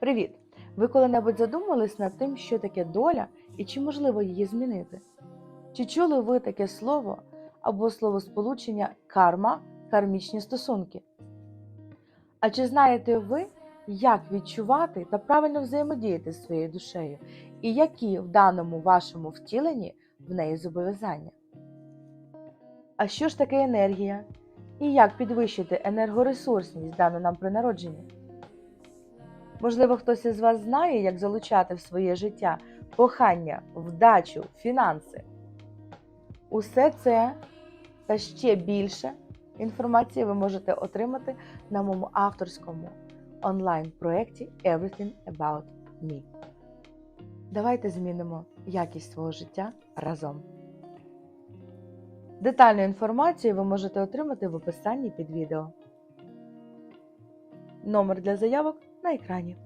Привіт! Ви коли-небудь задумались над тим, що таке доля і чи можливо її змінити? Чи чули ви таке слово або словосполучення карма, кармічні стосунки? А чи знаєте ви, як відчувати та правильно взаємодіяти з своєю душею, і які в даному вашому втіленні в неї зобов'язання? А що ж таке енергія? І як підвищити енергоресурсність дану нам при народженні? Можливо, хтось із вас знає, як залучати в своє життя кохання, вдачу, фінанси. Усе це та ще більше інформації ви можете отримати на моєму авторському онлайн-проєкті Everything About Me. Давайте змінимо якість свого життя разом. Детальну інформацію ви можете отримати в описанні під відео. Номер для заявок на екрані.